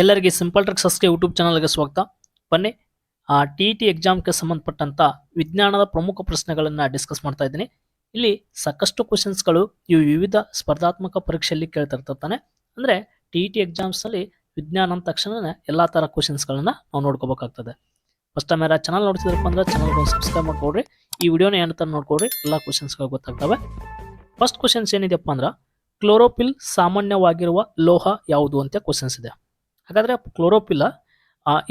ಎಲ್ಲರಿಗೆ simple ಟ್ರಿಕ್ಸಸ್ಗೆ YouTube ಚಾನಲ್ಗೆ ಸ್ವಾಗತ. ಬನ್ನಿ, ಆ ಟಿ ಟಿ ಎಕ್ಸಾಮ್ಗೆ ಸಂಬಂಧಪಟ್ಟಂಥ ವಿಜ್ಞಾನದ ಪ್ರಮುಖ ಪ್ರಶ್ನೆಗಳನ್ನು ಡಿಸ್ಕಸ್ ಮಾಡ್ತಾ ಇದ್ದೀನಿ. ಇಲ್ಲಿ ಸಾಕಷ್ಟು ಕ್ವಶನ್ಸ್ಗಳು ಇವು ವಿವಿಧ ಸ್ಪರ್ಧಾತ್ಮಕ ಪರೀಕ್ಷೆಯಲ್ಲಿ ಕೇಳ್ತಿರ್ತಾನೆ ಅಂದರೆ ಟಿ ಇ ಟಿ ಎಕ್ಸಾಮ್ಸ್ನಲ್ಲಿ ವಿಜ್ಞಾನ ಅಂದ ತಕ್ಷಣ ಎಲ್ಲ ಥರ ಕ್ವಶನ್ಸ್ಗಳನ್ನ ನಾವು ನೋಡ್ಕೋಬೇಕಾಗ್ತದೆ. ಫಸ್ಟ್ ಟೈಮ್ ಯಾರು ಚಾನಲ್ ನೋಡ್ತಿದ್ರಪ್ಪ ಅಂದ್ರೆ ಚಾನಲ್ಗೆ ಸಬ್ಸ್ಕ್ರೈಬ್ ಮಾಡ್ಕೊಡ್ರಿ. ಈ ವಿಡಿಯೋನ ಏನು ನೋಡ್ಕೊಳ್ರಿ ನೋಡ್ಕೊಡ್ರಿ, ಎಲ್ಲ ಕ್ವಶನ್ಸ್ಗಳು ಗೊತ್ತಾಗ್ತವೆ. ಫಸ್ಟ್ ಕ್ವಶನ್ಸ್ ಏನಿದೆಯಪ್ಪ ಅಂದ್ರೆ ಕ್ಲೋರೋಪಿಲ್ ಸಾಮಾನ್ಯವಾಗಿರುವ ಲೋಹ ಯಾವುದು ಅಂತ ಕ್ವಶನ್ಸ್ ಇದೆ. ಹಾಗಾದ್ರೆ ಕ್ಲೋರೋಪಿಲ್ಲ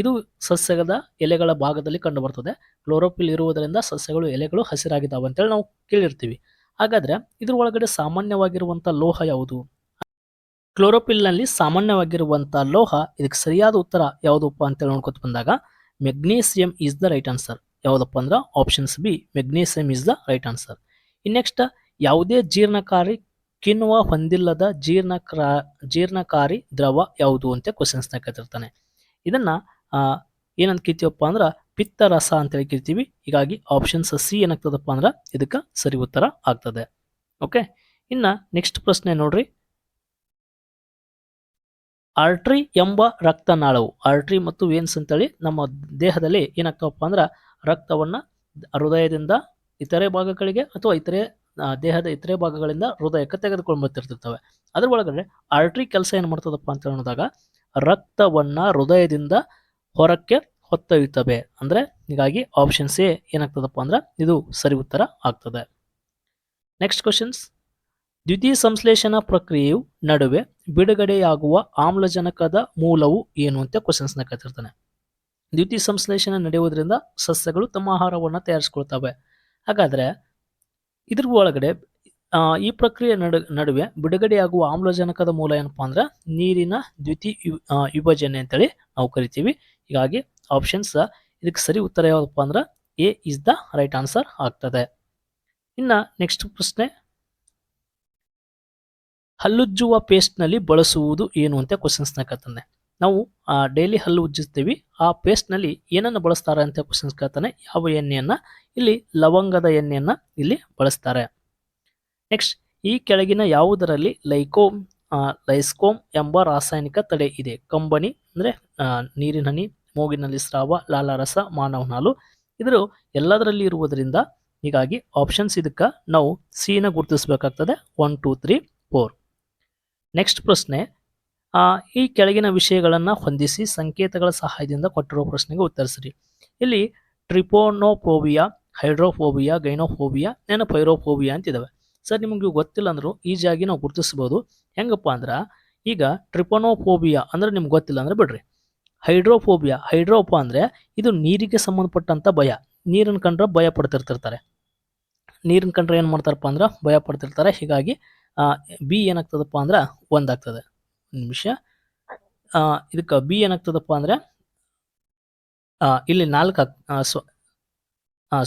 ಇದು ಸಸ್ಯದ ಎಲೆಗಳ ಭಾಗದಲ್ಲಿ ಕಂಡು ಬರ್ತದೆ ಕ್ಲೋರೋಪಿಲ್ ಇರುವುದರಿಂದ ಸಸ್ಯಗಳು, ಎಲೆಗಳು ಹಸಿರಾಗಿದ್ದಾವೆ ಅಂತೇಳಿ ನಾವು ಕೇಳಿರ್ತೀವಿ. ಹಾಗಾದ್ರೆ ಇದ್ರ ಒಳಗಡೆ ಸಾಮಾನ್ಯವಾಗಿರುವಂಥ ಲೋಹ ಯಾವುದು? ಕ್ಲೋರೋಪಿಲ್ನಲ್ಲಿ ಸಾಮಾನ್ಯವಾಗಿರುವಂಥ ಲೋಹ, ಇದಕ್ಕೆ ಸರಿಯಾದ ಉತ್ತರ ಯಾವುದಪ್ಪ ಅಂತೇಳಿ ನೋಡ್ಕೊತ ಬಂದಾಗ, magnesium is the right answer. ಯಾವುದಪ್ಪ ಅಂದ್ರೆ options B, magnesium is the right answer. ಇನ್ನೆಕ್ಸ್ಟ್ ಯಾವುದೇ ಜೀರ್ಣಕಾರಿ ಕಿಣ್ವ ಹೊಂದಿಲ್ಲದ ಜೀರ್ಣಕ್ರ, ಜೀರ್ಣಕಾರಿ ದ್ರವ ಯಾವುದು ಅಂತ ಕ್ವಶನ್ಸ್ನ ಕೇಳ್ತಿರ್ತಾನೆ ಇದನ್ನ ಏನಂತ ಕೀತೀವಪ್ಪ ಅಂದ್ರೆ ಪಿತ್ತರಸ ಅಂತೇಳಿ ಕೀರ್ತೀವಿ. ಹೀಗಾಗಿ ಆಪ್ಷನ್ಸ್ ಸಿ ಏನಾಗ್ತದಪ್ಪ ಅಂದ್ರೆ ಇದಕ್ಕೆ ಸರಿ ಉತ್ತರ ಆಗ್ತದೆ. ಓಕೆ ಇನ್ನ ನೆಕ್ಸ್ಟ್ ಪ್ರಶ್ನೆ ನೋಡ್ರಿ. ಆರ್ಟ್ರಿ ಎಂಬ ರಕ್ತನಾಳವು ಆರ್ಟ್ರಿ ಮತ್ತು ವೇನ್ಸ್ ಅಂತೇಳಿ ನಮ್ಮ ದೇಹದಲ್ಲಿ ಏನಾಗ್ತವಪ್ಪ ಅಂದ್ರೆ ರಕ್ತವನ್ನ ಹೃದಯದಿಂದ ಇತರೆ ಭಾಗಗಳಿಗೆ ಅಥವಾ ಇತರೆ ದೇಹದ ಇತರೆ ಭಾಗಗಳಿಂದ ಹೃದಯಕ್ಕೆ ತೆಗೆದುಕೊಂಡು ಬರ್ತಿರ್ತಿರ್ತವೆ ಅದ್ರ ಒಳಗಡೆ ಆರ್ಟ್ರಿ ಕೆಲಸ ಏನು ಮಾಡ್ತದಪ್ಪ ಅಂತ ಹೇಳಿದಾಗ ರಕ್ತವನ್ನ ಹೃದಯದಿಂದ ಹೊರಕ್ಕೆ ಹೊತ್ತೊಯ್ಯುತ್ತವೆ. ಅಂದ್ರೆ ಹೀಗಾಗಿ ಆಪ್ಷನ್ಸ್ ಎ ಏನಾಗ್ತದಪ್ಪ ಅಂದ್ರೆ ಇದು ಸರಿ ಉತ್ತರ ಆಗ್ತದೆ. ನೆಕ್ಸ್ಟ್ ಕ್ವಶನ್ಸ್ ದ್ವಿತೀಯ ಸಂಶ್ಲೇಷಣಾ ಪ್ರಕ್ರಿಯೆಯು ನಡುವೆ ಬಿಡುಗಡೆಯಾಗುವ ಆಮ್ಲಜನಕದ ಮೂಲವು ಏನು ಅಂತ ಕ್ವಶನ್ಸ್ನ ಕೇಳ್ತಿರ್ತಾನೆ. ದ್ವಿತೀಯ ಸಂಶ್ಲೇಷಣೆ ನಡೆಯುವುದರಿಂದ ಸಸ್ಯಗಳು ತಮ್ಮ ಆಹಾರವನ್ನು ತಯಾರಿಸ್ಕೊಳ್ತವೆ. ಹಾಗಾದ್ರೆ ಇದ್ರ ಒಳಗಡೆ ಈ ಪ್ರಕ್ರಿಯೆ ನಡು, ನಡುವೆ ಬಿಡುಗಡೆಯಾಗುವ ಆಮ್ಲಜನಕದ ಮೂಲ ಏನಪ್ಪಾ ಅಂದ್ರೆ ನೀರಿನ ದ್ವಿತೀಯ ವಿಭಜನೆ ಅಂತೇಳಿ ನಾವು ಕರಿತೀವಿ. ಹೀಗಾಗಿ ಆಪ್ಷನ್ಸ್ ಇದಕ್ಕೆ ಸರಿ ಉತ್ತರ ಯಾವುದಪ್ಪ ಅಂದ್ರೆ A is the right answer ಆಗ್ತದೆ. ಇನ್ನ ನೆಕ್ಸ್ಟ್ ಪ್ರಶ್ನೆ, ಹಲ್ಲುಜ್ಜುವ ಪೇಸ್ಟ್ನಲ್ಲಿ ಬಳಸುವುದು ಏನು ಅಂತ ಕ್ವಶನ್ಸ್ನ ಕೇಳ್ತಾನೆ. ನಾವು ಡೈಲಿ ಹಲ್ಲು ಉಜ್ಜಿಸ್ತೀವಿ. ಆ ಪೇಸ್ಟ್ನಲ್ಲಿ ಏನನ್ನು ಬಳಸ್ತಾರೆ ಅಂತ ಕ್ವಶನ್ಸ್ ಕೇಳ್ತಾನೆ. ಯಾವ ಎಣ್ಣೆಯನ್ನು? ಇಲ್ಲಿ ಲವಂಗದ ಎಣ್ಣೆಯನ್ನು ಇಲ್ಲಿ ಬಳಸ್ತಾರೆ. ನೆಕ್ಸ್ಟ್ ಈ ಕೆಳಗಿನ ಯಾವುದರಲ್ಲಿ ಲೈಕೋಮ್ ಲೈಸ್ಕೋಮ್ ಎಂಬ ರಾಸಾಯನಿಕ ತಡೆ ಇದೆ? ಕಂಬನಿ ಅಂದರೆ ನೀರಿನ ಹನಿ, ಮೂಗಿನಲ್ಲಿ ಸ್ರಾವ, ಲಾಲಾರಸ, ಮಾನವ ಹಾಲು ಇದ್ರು ಎಲ್ಲದರಲ್ಲಿ ಇರುವುದರಿಂದ ಹೀಗಾಗಿ ಆಪ್ಷನ್ಸ್ ಇದಕ್ಕೆ ನಾವು ಸಿನ ಗುರುತಿಸಬೇಕಾಗ್ತದೆ. One two three four next ಪ್ರಶ್ನೆ ಈ ಕೆಳಗಿನ ವಿಷಯಗಳನ್ನು ಹೊಂದಿಸಿ ಸಂಕೇತಗಳ ಸಹಾಯದಿಂದ ಕೊಟ್ಟಿರುವ ಪ್ರಶ್ನೆಗೆ ಉತ್ತರಿಸಿರಿ. ಇಲ್ಲಿ ಟ್ರಿಪೋನೋಫೋಬಿಯಾ, ಹೈಡ್ರೋಫೋಬಿಯಾ, ಗೈನೋಫೋಬಿಯಾ, ನೆನಪೈರೋಫೋಬಿಯಾ ಅಂತಿದ್ದಾವೆ ಸರ್, ನಿಮಗೆ ಗೊತ್ತಿಲ್ಲ ಅಂದರೂ ಈಜಿಯಾಗಿ ನಾವು ಗುರುತಿಸ್ಬೋದು. ಹೆಂಗಪ್ಪ ಅಂದ್ರೆ, ಈಗ ಟ್ರಿಪೋನೋಫೋಬಿಯಾ ಅಂದ್ರೆ ನಿಮ್ಗೆ ಗೊತ್ತಿಲ್ಲ ಅಂದ್ರೆ ಬಿಡ್ರಿ. ಹೈಡ್ರೋಫೋಬಿಯಾ, ಹೈಡ್ರೋಪ ಅಂದರೆ ಇದು ನೀರಿಗೆ ಸಂಬಂಧಪಟ್ಟಂಥ ಭಯ. ನೀರನ್ನು ಕಂಡ್ರೆ ಭಯ ಪಡ್ತಿರ್ತಿರ್ತಾರೆ. ನೀರಿನ ಕಂಡ್ರೆ ಏನು ಮಾಡ್ತಾರಪ್ಪ ಅಂದ್ರೆ ಭಯ ಪಡ್ತಿರ್ತಾರೆ. ಹೀಗಾಗಿ ಬಿ ಏನಾಗ್ತದಪ್ಪ ಅಂದ್ರೆ ಒಂದಾಗ್ತದೆ. ಒಂದು ನಿಮಿಷ. ಇದಕ್ಕೆ ಬಿ ಏನಾಗ್ತದಪ್ಪ ಅಂದ್ರೆ ಇಲ್ಲಿ ನಾಲ್ಕು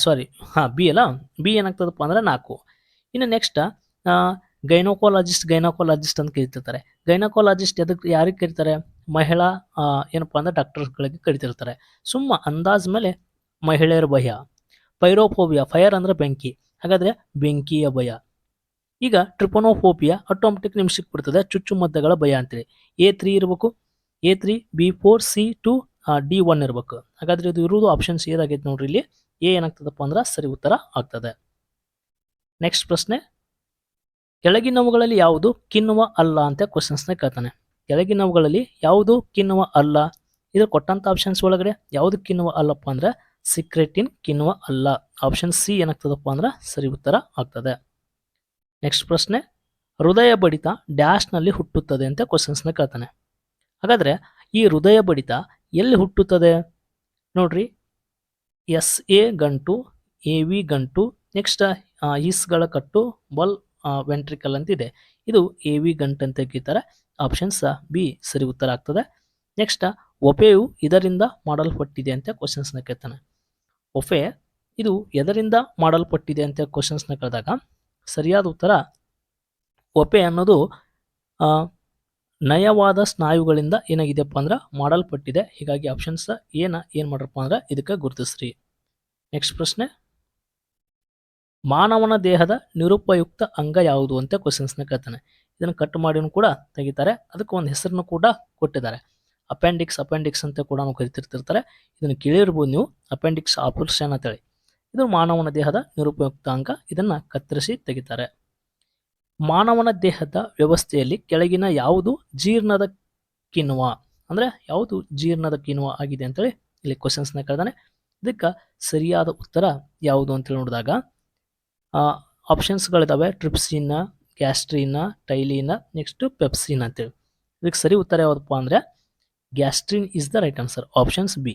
ಸಾರಿ ಹಾಂ ಬಿ ಅಲ್ಲ? ಬಿ ಏನಾಗ್ತದಪ್ಪ ಅಂದ್ರೆ ನಾಲ್ಕು. ಇನ್ನು ನೆಕ್ಸ್ಟ್ ಗೈನೋಕಾಲಜಿಸ್ಟ್ ಗೈನೋಕಾಲಜಿಸ್ಟ್ ಅಂತ ಕರಿತಿರ್ತಾರೆ. ಗೈನೋಕಾಲಜಿಸ್ಟ್ ಎದಕ್ಕೆ ಯಾರಿಗೆ ಕರೀತಾರೆ? ಮಹಿಳಾ ಏನಪ್ಪ ಅಂದ್ರೆ ಡಾಕ್ಟರ್ಸ್ಗಳಿಗೆ ಕರಿತಿರ್ತಾರೆ. ಸುಮ್ಮ ಅಂದಾಜ್ ಮೇಲೆ ಮಹಿಳೆಯರ ಭಯ. ಪೈರೋಫೋಬಿಯಾ ಫೈರ್ ಅಂದ್ರೆ ಬೆಂಕಿ. ಹಾಗಾದ್ರೆ ಬೆಂಕಿಯ ಭಯ. ಈಗ ಟ್ರಿಪೋನೋಫೋಬಿಯಾ ಆಟೋಮೆಟಿಕ್ ನಿಮ್ಗೆ ಸಿಕ್ಬಿಡ್ತದೆ ಚುಚ್ಚುಮದ್ದಗಳ ಭಯ ಅಂತೇಳಿ ಎ ತ್ರೀ ಇರಬೇಕು. A three B four C two D one ಇರಬೇಕು. ಹಾಗಾದ್ರೆ ಇದು ಇರುವುದು ಆಪ್ಷನ್ಸ್ ಏದಾಗೈತೆ ನೋಡ್ರಿ ಇಲ್ಲಿ. ಎ ಏನಾಗ್ತದಪ್ಪ ಅಂದ್ರೆ ಸರಿ ಉತ್ತರ ಆಗ್ತದೆ. ನೆಕ್ಸ್ಟ್ ಪ್ರಶ್ನೆ. ಕೆಳಗಿನವುಗಳಲ್ಲಿ ಯಾವುದು ಕಿನ್ನುವ ಅಲ್ಲ ಅಂತ ಕ್ವಶನ್ಸ್ನ ಕೇಳ್ತಾನೆ. ಕೆಳಗಿನವುಗಳಲ್ಲಿ ಯಾವುದು ಕಿನ್ನುವ ಅಲ್ಲ? ಇದು ಕೊಟ್ಟಂತ ಆಪ್ಷನ್ಸ್ ಒಳಗಡೆ ಯಾವುದು ಕಿನ್ನುವ ಅಲ್ಲಪ್ಪ ಅಂದ್ರೆ ಸಿಕ್ರೆಟಿನ್ ಕಿನ್ನುವ ಅಲ್ಲ. ಆಪ್ಷನ್ ಸಿ ಏನಾಗ್ತದಪ್ಪ ಅಂದ್ರೆ ಸರಿ ಉತ್ತರ ಆಗ್ತದೆ. ನೆಕ್ಸ್ಟ್ ಪ್ರಶ್ನೆ, ಹೃದಯ ಬಡಿತ ಡ್ಯಾಶ್ನಲ್ಲಿ ಹುಟ್ಟುತ್ತದೆ ಅಂತ ಕ್ವಶನ್ಸ್ನ ಕೇಳ್ತಾನೆ. ಹಾಗಾದರೆ ಈ ಹೃದಯ ಬಡಿತ ಎಲ್ಲಿ ಹುಟ್ಟುತ್ತದೆ? ನೋಡ್ರಿ ಎಸ್ ಎ ಗಂಟು ಎ ವಿ ಗಂಟು ನೆಕ್ಸ್ಟ್ ಈಸ್ಗಳ ಕಟ್ಟು ಬಲ್ ವೆಂಟ್ರಿಕಲ್ ಅಂತಿದೆ ಇದು. ಎ ವಿ ಗಂಟು ಅಂತ ಕೀತಾರೆ ಆಪ್ಷನ್ಸ್ ಬಿ ಸರಿ ಉತ್ತರ ಆಗ್ತದೆ. ನೆಕ್ಸ್ಟ್ ಒಪೆಯು ಇದರಿಂದ ಮಾಡಲ್ಪಟ್ಟಿದೆ ಅಂತ ಕ್ವಶನ್ಸ್ನ ಕೇಳ್ತಾನೆ. ಒಫೆ ಇದು ಎದರಿಂದ ಮಾಡಲ್ಪಟ್ಟಿದೆ ಅಂತ ಕ್ವಶನ್ಸ್ನ ಕೇಳಿದಾಗ ಸರಿಯಾದ ಉತ್ತರ ಒಪೆ ಅನ್ನೋದು ನಯವಾದ ಸ್ನಾಯುಗಳಿಂದ ಏನಾಗಿದೆಪ್ಪ ಅಂದ್ರೆ ಮಾಡಲ್ಪಟ್ಟಿದೆ. ಹೀಗಾಗಿ ಆಪ್ಷನ್ಸ್ ಏನ, ಏನು ಮಾಡ್ರಪ್ಪ ಅಂದ್ರೆ ಇದಕ್ಕೆ ಗುರುತಿಸ್ರಿ. ನೆಕ್ಸ್ಟ್ ಪ್ರಶ್ನೆ. ಮಾನವನ ದೇಹದ ನಿರುಪಯುಕ್ತ ಅಂಗ ಯಾವುದು ಅಂತ ಕ್ವಶನ್ಸ್ನ ಕೇಳ್ತಾನೆ. ಇದನ್ನು ಕಟ್ ಮಾಡಿನೂ ಕೂಡ ತೆಗಿತಾರೆ. ಅದಕ್ಕೆ ಒಂದು ಹೆಸರನ್ನು ಕೂಡ ಕೊಟ್ಟಿದ್ದಾರೆ. ಅಪೆಂಡಿಕ್ಸ್ ಅಪೆಂಡಿಕ್ಸ್ ಅಂತ ಕೂಡ ಕರಿತಿರ್ತಿರ್ತಾರೆ. ಇದನ್ನು ಕೇಳಿರ್ಬೋದು ನೀವು. ಅಪೆಂಡಿಕ್ಸ್ ಆಪರೇಷನ್ ಅಂತೇಳಿ ಇದು ಮಾನವನ ದೇಹದ ನಿರುಪಯುಕ್ತಾಂಗ ಇದನ್ನು ಕತ್ತರಿಸಿ ತೆಗಿತಾರೆ. ಮಾನವನ ದೇಹದ ವ್ಯವಸ್ಥೆಯಲ್ಲಿ ಕೆಳಗಿನ ಯಾವುದು ಜೀರ್ಣದ ಕಿಣ್ವ? ಅಂದರೆ ಯಾವುದು ಜೀರ್ಣದ ಕಿಣ್ವ ಆಗಿದೆ ಅಂತೇಳಿ ಇಲ್ಲಿ ಕ್ವಶನ್ಸ್ನ ಕರೆದಾನೆ ಇದಕ್ಕೆ ಸರಿಯಾದ ಉತ್ತರ ಯಾವುದು ಅಂತೇಳಿ ನೋಡಿದಾಗ ಆಪ್ಷನ್ಸ್ಗಳಿದ್ದಾವೆ ಟ್ರಿಪ್ಸಿನ, ಗ್ಯಾಸ್ಟ್ರಿನ, ಟೈಲಿನ ನೆಕ್ಸ್ಟು ಪೆಪ್ಸಿನ್ ಅಂತೇಳಿ. ಇದಕ್ಕೆ ಸರಿ ಉತ್ತರ ಯಾವುದಪ್ಪ ಅಂದರೆ gastrin is the right answer options B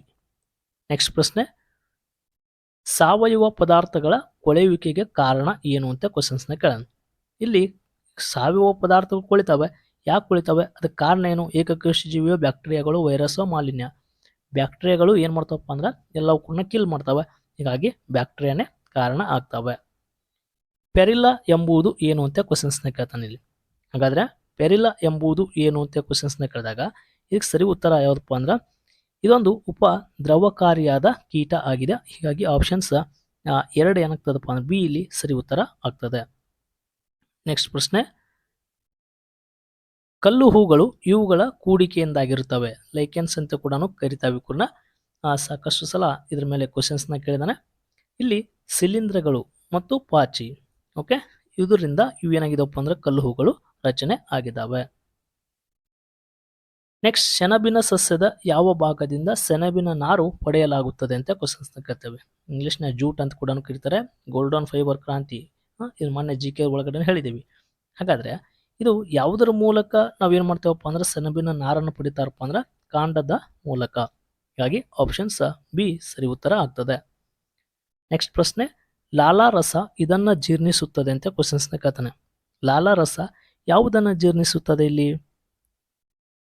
next ಪ್ರಶ್ನೆ ಸಾವಯವ ಪದಾರ್ಥಗಳ ಕೊಳೆಯುವಿಕೆಗೆ ಕಾರಣ ಏನು ಅಂತ ಕ್ವಶನ್ಸ್ನ ಕೇಳೋಣ. ಇಲ್ಲಿ ಸಾವಯವ ಪದಾರ್ಥಗಳು ಕೊಳಿತಾವೆ. ಯಾಕೆ ಕೊಳಿತಾವೆ? ಅದಕ್ಕೆ ಕಾರಣ ಏನು? ಏಕಕೋಶ ಜೀವಿಯೋ ಬ್ಯಾಕ್ಟೀರಿಯಾಗಳು, ವೈರಸ್, ಮಾಲಿನ್ಯ. ಬ್ಯಾಕ್ಟೀರಿಯಾಗಳು ಏನು ಮಾಡ್ತಾವಪ್ಪ ಅಂದ್ರೆ ಎಲ್ಲವಕ್ಕೂ ಕಿಲ್ ಮಾಡ್ತಾವೆ. ಹೀಗಾಗಿ ಬ್ಯಾಕ್ಟೀರಿಯಾನೇ ಕಾರಣ ಆಗ್ತವೆ. ಪೆರಿಲ್ಲ ಎಂಬುದು ಏನು ಅಂತ ಕ್ವಶನ್ಸ್ನ ಕೇಳ್ತಾನೆ ಇಲ್ಲಿ. ಹಾಗಾದ್ರೆ ಪೆರಿಲ್ಲ ಎಂಬುದು ಏನು ಅಂತ ಕ್ವಶನ್ಸ್ನ ಕೇಳಿದಾಗ ಇದಕ್ಕೆ ಸರಿ ಉತ್ತರ ಯಾವುದಪ್ಪ ಅಂದ್ರೆ ಇದೊಂದು ಉಪ ದ್ರವಕಾರಿಯಾದ ಕೀಟ ಆಗಿದೆ. ಹೀಗಾಗಿ ಆಪ್ಷನ್ಸ್ ಎರಡು ಏನಾಗ್ತದಪ್ಪ ಅಂದ್ರೆ ಬಿ ಇಲ್ಲಿ ಸರಿ ಉತ್ತರ ಆಗ್ತದೆ. ನೆಕ್ಸ್ಟ್ ಪ್ರಶ್ನೆ. ಕಲ್ಲು ಹೂಗಳು ಇವುಗಳ ಕೂಡಿಕೆಯಿಂದಾಗಿರುತ್ತವೆ. ಲೈಕೆನ್ಸ್ ಅಂತ ಕೂಡ ಕರಿತಾವೆ ಕೂಡ ಸಾಕಷ್ಟು ಸಲ ಇದ್ರ ಮೇಲೆ ಕ್ವಶನ್ಸ್ನ ಕೇಳಿದಾನೆ. ಇಲ್ಲಿ ಶಿಲೀಂಧ್ರಗಳು ಮತ್ತು ಪಾಚಿ ಓಕೆ ಇದರಿಂದ ಇವು ಏನಾಗಿದಪ್ಪ ಅಂದ್ರೆ ಕಲ್ಲು ಹೂಗಳು ರಚನೆ ಆಗಿದ್ದಾವೆ ನೆಕ್ಸ್ಟ್ ಸೆಣಬಿನ ಸಸ್ಯದ ಯಾವ ಭಾಗದಿಂದ ಸೆಣಬಿನ ನಾರು ಪಡೆಯಲಾಗುತ್ತದೆ ಅಂತ ಕ್ವಶನ್ಸ್ನ ಕೇಳ್ತೇವೆ. ಇಂಗ್ಲೀಷ್ನ ಜೂಟ್ ಅಂತ ಕೂಡ ಕರೀತಾರೆ. ಗೋಲ್ಡನ್ ಫೈಬರ್ ಕ್ರಾಂತಿ. ಇದು ಮೊನ್ನೆ ಜಿ ಕೆ ಒಳಗಡೆ ಹೇಳಿದ್ದೀವಿ ಹಾಗಾದ್ರೆ ಇದು ಯಾವುದರ ಮೂಲಕ ನಾವೇನು ಮಾಡ್ತೇವಪ್ಪ ಅಂದ್ರೆ ಸೆಣಬಿನ ನಾರನ್ನು ಪಡಿತಾರಪ್ಪ ಅಂದ್ರೆ ಕಾಂಡದ ಮೂಲಕ. ಹೀಗಾಗಿ ಆಪ್ಷನ್ಸ್ ಬಿ ಸರಿ ಉತ್ತರ ಆಗ್ತದೆ. ನೆಕ್ಸ್ಟ್ ಪ್ರಶ್ನೆ ಲಾಲಾರಸ ಇದನ್ನು ಜೀರ್ಣಿಸುತ್ತದೆ ಅಂತ ಕ್ವಶನ್ಸ್ನ ಕೇಳ್ತಾನೆ. ಲಾಲಾರಸ ಯಾವುದನ್ನು ಜೀರ್ಣಿಸುತ್ತದೆ ಇಲ್ಲಿ?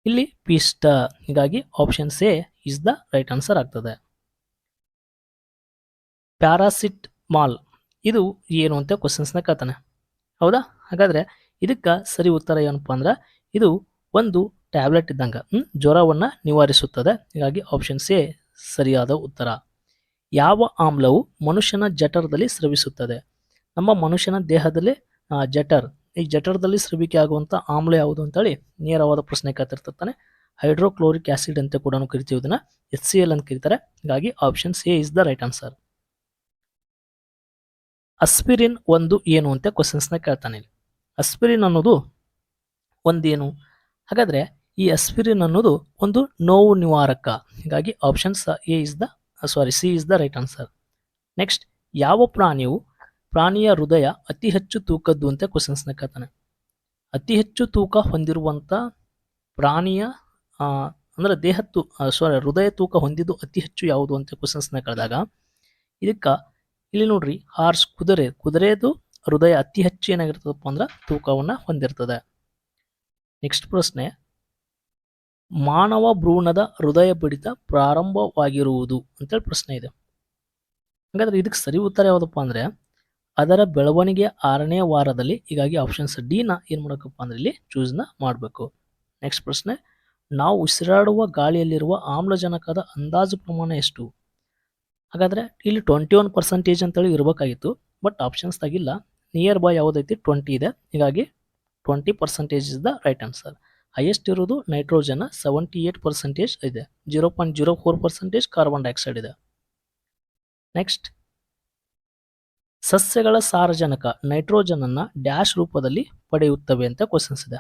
ಇಲ್ಲಿ ಪಿಷ್ಟ ಹೀಗಾಗಿ option A is the right answer ಆಗ್ತದೆ. ಪ್ಯಾರಾಸಿಟ್ ಮಾಲ್ ಇದು ಏನು ಅಂತ ಕ್ವಶನ್ಸ್ನ ಕೇಳ್ತಾನೆ. ಹೌದಾ? ಹಾಗಾದರೆ ಇದಕ್ಕೆ ಸರಿ ಉತ್ತರ ಏನಪ್ಪ ಅಂದ್ರೆ ಇದು ಒಂದು ಟ್ಯಾಬ್ಲೆಟ್ ಇದ್ದಂಗೆ ಜ್ವರವನ್ನು ನಿವಾರಿಸುತ್ತದೆ. ಹೀಗಾಗಿ ಆಪ್ಷನ್ ಎ ಸರಿಯಾದ ಉತ್ತರ. ಯಾವ ಆಮ್ಲವು ಮನುಷ್ಯನ ಜಠರದಲ್ಲಿ ಸ್ರವಿಸುತ್ತದೆ? ನಮ್ಮ ಮನುಷ್ಯನ ದೇಹದಲ್ಲಿ ಜಠರ್ ಈ ಜಠರದಲ್ಲಿ ಸ್ರವಿಕೆ ಆಗುವಂಥ ಆಮ್ಲ ಯಾವುದು ಅಂತೇಳಿ ನೇರವಾದ ಪ್ರಶ್ನೆ ಕತ್ತಿರ್ತಾನೆ ಹೈಡ್ರೋಕ್ಲೋರಿಕ್ ಆಸಿಡ್ ಅಂತ ಕೂಡ ಕರಿತೀವಿ ಇದನ್ನ. ಎಚ್ ಸಿ ಎಲ್ ಅಂತ ಕರೀತಾರೆ. ಹಾಗಾಗಿ option A is the right answer aspirin ಒಂದು ಏನು ಅಂತ ಕ್ವಶನ್ಸ್ನ ಕೇಳ್ತಾನೆ ಇಲ್ಲಿ. ಅಸ್ಪಿರಿನ್ ಅನ್ನೋದು ಒಂದೇನು? ಹಾಗಾದರೆ ಈ ಅಸ್ಪಿರಿನ್ ಅನ್ನೋದು ಒಂದು ನೋವು ನಿವಾರಕ. ಹೀಗಾಗಿ options A is the sorry C is the right answer next ಯಾವ ಪ್ರಾಣಿಯು ಪ್ರಾಣಿಯ ಹೃದಯ ಅತಿ ಹೆಚ್ಚು ತೂಕದ್ದು ಅಂತ ಕ್ವಶನ್ಸ್ನ ಕೇಳ್ತಾನೆ. ಅತಿ ಹೆಚ್ಚು ತೂಕ ಹೊಂದಿರುವಂಥ ಪ್ರಾಣಿಯ ಅಂದರೆ ಅಂದ್ರೆ ದೇಹ ತೂ ಸಾರಿ ಹೃದಯ ತೂಕ ಹೊಂದಿದ್ದು ಅತಿ ಹೆಚ್ಚು ಯಾವುದು ಅಂತ ಕ್ವಶನ್ಸ್ನ ಕೇಳಿದಾಗ, ಇದಕ್ಕೆ ಇಲ್ಲಿ ನೋಡ್ರಿ, ಹಾರ್ಸ್ ಕುದುರೆ, ಕುದುರೆದು ಹೃದಯ ಅತಿ ಹೆಚ್ಚು ಏನಾಗಿರ್ತದಪ್ಪ ಅಂದ್ರೆ ತೂಕವನ್ನು ಹೊಂದಿರ್ತದೆ. ನೆಕ್ಸ್ಟ್ ಪ್ರಶ್ನೆ, ಮಾನವ ಭ್ರೂಣದ ಹೃದಯ ಬಡಿತ ಪ್ರಾರಂಭವಾಗಿರುವುದು ಅಂತೇಳಿ ಪ್ರಶ್ನೆ ಇದೆ. ಹಾಗಾದ್ರೆ ಇದಕ್ಕೆ ಸರಿ ಉತ್ತರ ಯಾವುದಪ್ಪ ಅಂದ್ರೆ ಅದರ ಬೆಳವಣಿಗೆಯ ಆರನೇ ವಾರದಲ್ಲಿ ಹೀಗಾಗಿ ಆಪ್ಷನ್ಸ್ ಡಿನ ಏನು ಮಾಡಬೇಕಪ್ಪ ಅಂದ್ರೆ ಇಲ್ಲಿ ಚೂಸ್ನ ಮಾಡಬೇಕು. ನೆಕ್ಸ್ಟ್ ಪ್ರಶ್ನೆ, ನಾವು ಉಸಿರಾಡುವ ಗಾಳಿಯಲ್ಲಿರುವ ಆಮ್ಲಜನಕದ ಅಂದಾಜು ಪ್ರಮಾಣ ಎಷ್ಟು? ಹಾಗಾದ್ರೆ ಇಲ್ಲಿ ಟ್ವೆಂಟಿ ಒನ್ ಪರ್ಸೆಂಟೇಜ್ ಅಂತೇಳಿ ಇರಬೇಕಾಗಿತ್ತು ಬಟ್ ಆಪ್ಷನ್ಸ್ ತಗಿಲ್ಲ. ನಿಯರ್ ಬೈ ಯಾವುದೈತಿ? ಟ್ವೆಂಟಿ ಇದೆ. ಹೀಗಾಗಿ twenty percentage is the right answer highest ಇರೋದು ನೈಟ್ರೋಜನ್ ಸೆವೆಂಟಿ ಏಟ್ ಪರ್ಸೆಂಟೇಜ್ ಇದೆ. Zero point zero four percentage carbon dioxide ಇದೆ. ನೆಕ್ಸ್ಟ್ ಸಸ್ಯಗಳ ಸಾರಜನಕ ನೈಟ್ರೋಜನ್ ಅನ್ನ ಡ್ಯಾಶ್ ರೂಪದಲ್ಲಿ ಪಡೆಯುತ್ತವೆ ಅಂತ ಕ್ವಶನ್ಸ್ ಇದೆ.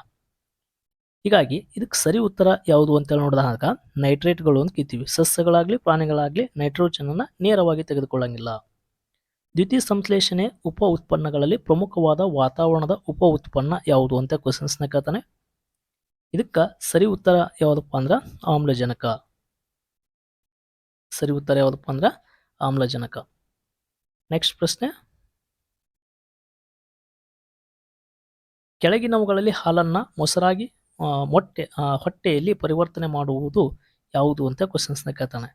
ಹೀಗಾಗಿ ಇದಕ್ಕೆ ಸರಿ ಉತ್ತರ ಯಾವುದು ಅಂತ ನೋಡಿದಾಗ ನೈಟ್ರೇಟ್ಗಳು ಅಂತ ಕೀತೀವಿ. ಸಸ್ಯಗಳಾಗ್ಲಿ ಪ್ರಾಣಿಗಳಾಗ್ಲಿ ನೈಟ್ರೋಜನ್ ಅನ್ನ ನೇರವಾಗಿ ತೆಗೆದುಕೊಳ್ಳಂಗಿಲ್ಲ. ದ್ವಿತೀಯ ಸಂಶ್ಲೇಷಣೆ ಉಪ ಉತ್ಪನ್ನಗಳಲ್ಲಿ ಪ್ರಮುಖವಾದ ವಾತಾವರಣದ ಉಪ ಉತ್ಪನ್ನ ಯಾವುದು ಅಂತ ಕ್ವಶನ್ಸ್ನ ಕೇಳ್ತಾನೆ. ಇದಕ್ಕೆ ಸರಿ ಉತ್ತರ ಯಾವುದಪ್ಪ ಅಂದ್ರೆ ಆಮ್ಲಜನಕ. ಸರಿ ಉತ್ತರ ಯಾವುದಪ್ಪ ಅಂದ್ರೆ ಆಮ್ಲಜನಕ. ನೆಕ್ಸ್ಟ್ ಪ್ರಶ್ನೆ. ಕೆಳಗಿನವುಗಳಲ್ಲಿ ಹಾಲನ್ನು ಮೊಸರಾಗಿ ಮೊಟ್ಟೆ ಹೊಟ್ಟೆಯಲ್ಲಿ ಪರಿವರ್ತನೆ ಮಾಡುವುದು ಯಾವುದು ಅಂತ ಕ್ವಶನ್ಸ್ನ ಕೇಳ್ತಾನೆ.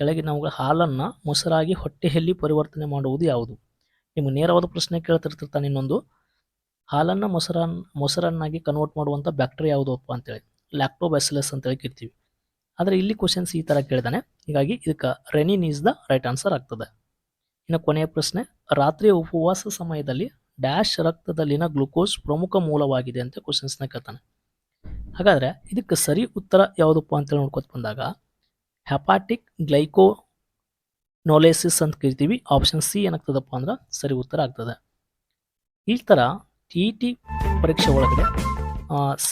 ಕೆಳಗಿನವುಗಳ ಹಾಲನ್ನು ಮೊಸರಾಗಿ ಹೊಟ್ಟೆಯಲ್ಲಿ ಪರಿವರ್ತನೆ ಮಾಡುವುದು ಯಾವುದು? ನಿಮ್ಗೆ ನೇರವಾದ ಪ್ರಶ್ನೆ ಕೇಳ್ತಿರ್ತಿರ್ತಾನೆ ಇನ್ನೊಂದು. ಹಾಲನ್ನು ಮೊಸರನ್, ಮೊಸರನ್ನಾಗಿ ಕನ್ವರ್ಟ್ ಮಾಡುವಂಥ ಬ್ಯಾಕ್ಟೀರಿಯಾ ಯಾವುದಪ್ಪ ಅಂತೇಳಿ? ಲ್ಯಾಕ್ಟೋಬ್ಯಾಸಿಲಸ್ ಅಂತೇಳಿ ಕೇಳ್ತೀವಿ. ಆದರೆ ಇಲ್ಲಿ ಕ್ವಶನ್ಸ್ ಈ ಥರ ಕೇಳಿದಾನೆ. ಹೀಗಾಗಿ ಇದಕ್ಕೆ rennin is the right answer ಆಗ್ತದೆ. ಇನ್ನು ಕೊನೆಯ ಪ್ರಶ್ನೆ, ರಾತ್ರಿಯ ಉಪವಾಸ ಸಮಯದಲ್ಲಿ ಡ್ಯಾಶ್ ರಕ್ತದಲ್ಲಿನ ಗ್ಲುಕೋಸ್ ಪ್ರಮುಖ ಮೂಲವಾಗಿದೆ ಅಂತ ಕ್ವಶನ್ಸ್ನ ಕೇಳ್ತಾನೆ. ಹಾಗಾದರೆ ಇದಕ್ಕೆ ಸರಿ ಉತ್ತರ ಯಾವುದಪ್ಪ ಅಂತೇಳಿ ನೋಡ್ಕೊತ ಬಂದಾಗ ಹೆಪಾಟಿಕ್ ಗ್ಲೈಕೋ ನೋಲೇಸಿಸ್ ಅಂತ ಕರಿತೀವಿ ಆಪ್ಷನ್ ಸಿ ಏನಾಗ್ತದಪ್ಪ ಅಂದ್ರೆ ಸರಿ ಉತ್ತರ ಆಗ್ತದೆ. ಈ ಥರ ಟಿ ಟಿ ಪರೀಕ್ಷೆ ಒಳಗಡೆ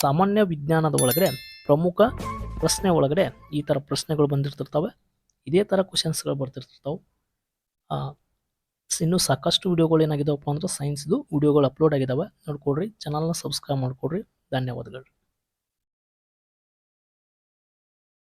ಸಾಮಾನ್ಯ ವಿಜ್ಞಾನದ ಒಳಗಡೆ, ಪ್ರಮುಖ ಪ್ರಶ್ನೆ ಒಳಗಡೆ ಈ ಥರ ಪ್ರಶ್ನೆಗಳು ಬಂದಿರ್ತಿರ್ತವೆ. ಇದೇ ಥರ ಕ್ವಶನ್ಸ್ಗಳು ಬರ್ತಿರ್ತಿರ್ತಾವೆ. ಇನ್ನೂ ಸಾಕಷ್ಟು ವಿಡಿಯೋಗಳು ಏನಾಗಿದಾವಪ್ಪ ಅಂದ್ರೆ ಸೈನ್ಸ್ದು ವಿಡಿಯೋಗಳು ಅಪ್ಲೋಡ್ ಆಗಿದ್ದಾವೆ ನೋಡ್ಕೊಡ್ರಿ. ಚಾನಲ್ನ ಸಬ್ಸ್ಕ್ರೈಬ್ ಮಾಡ್ಕೊಡ್ರಿ. ಧನ್ಯವಾದಗಳು.